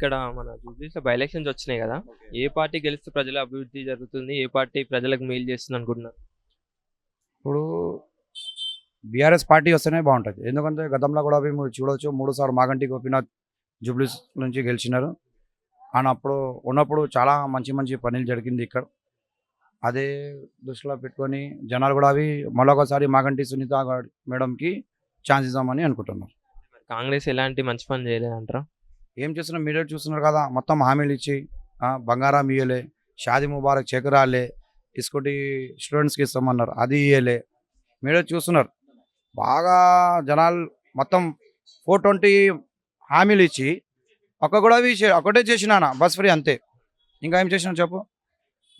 ఇక్కడ మన జూబ్లీస్లో by elections వచ్చినాయి కదా. ఏ పార్టీ గెలిస్తే ప్రజల అభివృద్ధి జరుగుతుంది? ఏ పార్టీ ప్రజలకు మేలు చేస్తుంది అనుకుంటున్నారు? ఇప్పుడు బీఆర్ఎస్ పార్టీ వస్తేనే బాగుంటుంది. ఎందుకంటే గతంలో కూడా మేము చూడవచ్చు మూడు సార్లు మాగంటి గోపీనాథ్ జూబ్లీస్ నుంచి గెలిచినారు. ఆయన అప్పుడు ఉన్నప్పుడు చాలా మంచి మంచి పనులు జరిగింది ఇక్కడ. అదే దృష్టిలో పెట్టుకొని జనాలు కూడా అవి మరొకసారి మాగంటి సునీత మేడంకి ఛాన్స్ ఇద్దామని అనుకుంటున్నారు. మరి కాంగ్రెస్ ఎలాంటి మంచి పని చేయలేదంటారా? ఏం చేస్తున్నారు మీడియా చూస్తున్నారు కదా మొత్తం హామీలు ఇచ్చి బంగారం ఇయ్యలే షాది ముబారక్ చెకరాలే ఇసుకోటి స్టూడెంట్స్కి ఇస్తామన్నారు అది ఇయ్యలే. మీడియా చూస్తున్నారు. బాగా జనాలు మొత్తం ఫోర్ ట్వంటీ హామీలు ఇచ్చి ఒక్క కూడా చే- ఒకటే చేసినాన బస్ ఫ్రీ అంతే. ఇంకా ఏం చేసినా చెప్పు?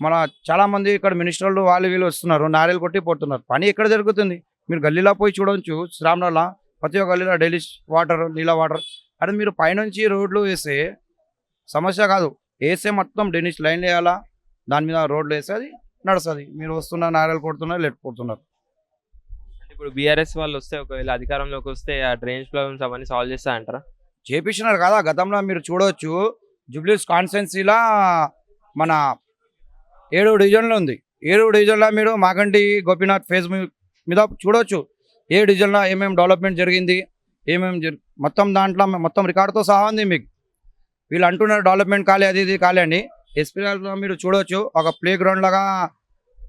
మన చాలామంది ఇక్కడ మినిస్టర్లు వాళ్ళు వీళ్ళు వస్తున్నారు నారేలు కొట్టి పోతున్నారు. పని ఎక్కడ జరుగుతుంది? మీరు గల్లీలో పోయి చూడవచ్చు శ్రావణాల ప్రతి ఒక్క గల్లీలో డైలీ వాటర్ నీళ్ళ వాటర్ అదే మీరు పైనుంచి రోడ్లు వేస్తే సమస్య కాదు. వేస్తే మొత్తం డెనిష్ లైన్ వేయాలా? దాని మీద రోడ్లు వేస్తే అది నడుస్తుంది. మీరు వస్తున్న నారలు కొడుతున్నారు లెట్ కొడుతున్నారు. అంటే ఇప్పుడు బీఆర్ఎస్ వాళ్ళు వస్తే ఒకవేళ అధికారంలోకి వస్తే ఆ డ్రైనేజ్ ప్రాబ్లమ్స్ అవన్నీ సాల్వ్ చేస్తా అంటారా? చేపించినారు కదా గతంలో మీరు చూడవచ్చు జూబ్లీస్ కాన్స్టెన్సీలా మన ఏడు డివిజన్లు ఉంది. ఏడు డివిజన్లో మీరు మాగంటి గోపీనాథ్ ఫేస్ మీద చూడవచ్చు ఏ డివిజన్లో ఏమేమి డెవలప్మెంట్ జరిగింది? ఏమేమి మొత్తం దాంట్లో మొత్తం రికార్డుతో సహా ఉంది మీకు. వీళ్ళు అంటున్నారు డెవలప్మెంట్ కాలే అది ఇది కాలే అని. ఎస్పీలో మీరు చూడవచ్చు ఒక ప్లే గ్రౌండ్ లాగా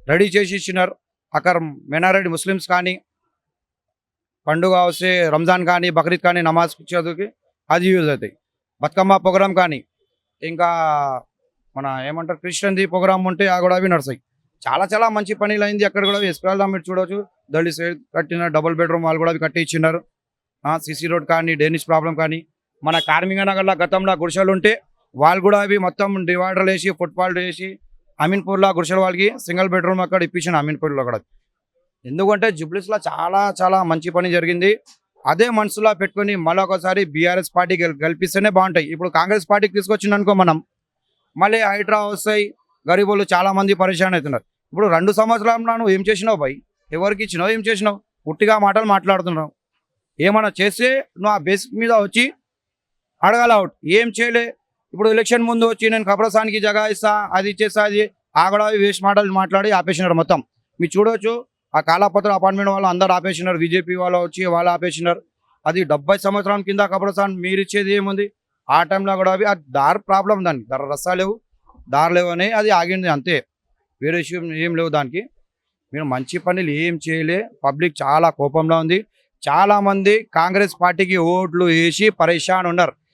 రెడీ చేసి ఇచ్చినారు. అక్కడ మెనారెడ్డి ముస్లిమ్స్ కానీ పండుగ వస్తే రంజాన్ కానీ బక్రీద్ కానీ నమాజ్ చదువుకి అది యూజ్ అవుతాయి. బతుకమ్మ ప్రోగ్రామ్ కానీ ఇంకా మన ఏమంటారు క్రిస్టియన్ది ప్రోగ్రామ్ ఉంటే ఆ కూడా అవి నడుస్తాయి. చాలా చాలా మంచి పనులు అయింది అక్కడ కూడా. ఎస్పీఎల్ మీరు చూడవచ్చు దళిత్ సైడ్ కట్టిన డబుల్ బెడ్రూమ్ వాళ్ళు కూడా అవి కట్టి ఇచ్చినారు సిసి రోడ్ కానీ డేనిష్ ప్రాబ్లం కానీ మన కార్మిక నగర్లో గతంలో గుడిసెలు ఉంటే వాళ్ళు కూడా అవి మొత్తం డివైడర్లు వేసి ఫుట్పాల్ వేసి అమీన్పూర్లో గుడిసెల వాళ్ళకి సింగిల్ బెడ్రూమ్ అక్కడ ఇప్పించిన అమీన్పూర్లో కూడా. ఎందుకంటే జుబ్లీస్లో చాలా చాలా మంచి పని జరిగింది. అదే మనసులో పెట్టుకొని మళ్ళీ ఒకసారి బీఆర్ఎస్ పార్టీ గెల్ గెలిపిస్తేనే బాగుంటాయి. ఇప్పుడు కాంగ్రెస్ పార్టీకి తీసుకొచ్చింది అనుకో మనం మళ్ళీ హైడ్రా వస్తాయి గరీబులు చాలామంది పరిశాన్ అవుతున్నారు. ఇప్పుడు రెండు సంవత్సరాలు నువ్వు ఏం చేసినావు భయ్ ఎవరికి ఇచ్చినావు ఏం చేసినావు? పుట్టిగా మాటలు మాట్లాడుతున్నావు. ఏమైనా చేస్తే నువ్వు ఆ బేస్ మీద వచ్చి అడగాల అవుట్. ఏం చేయలే? ఇప్పుడు ఎలక్షన్ ముందు వచ్చి నేను కబ్రస్థానికి జగా ఇస్తా అది. ఇచ్చేస్తా అది ఆగడా వేస్ట్ మాటలు మాట్లాడి ఆపేసినారు మొత్తం. మీరు చూడవచ్చు ఆ కాలాపత్ర అపార్ట్మెంట్ వాళ్ళు అందరు ఆపేసినారు. బీజేపీ వాళ్ళు వచ్చి వాళ్ళు ఆపేసినారు. అది డెబ్బై సంవత్సరాల కింద కబ్రస్థాన్ మీరు ఇచ్చేది ఏముంది? ఆ టైంలో కూడా అవి అది దారి ప్రాబ్లం దానికి. ధర రస్తా లేవు దారి లేవు అని అది ఆగింది అంతే. వేరే విషయం ఏం లేవు దానికి. మీరు మంచి పనులు ఏం చేయలే. పబ్లిక్ చాలా కోపంలో ఉంది. చాలా మంది కాంగ్రెస్ పార్టీకి ఓట్లు వేసి పరేషాన్ ఉన్నారు.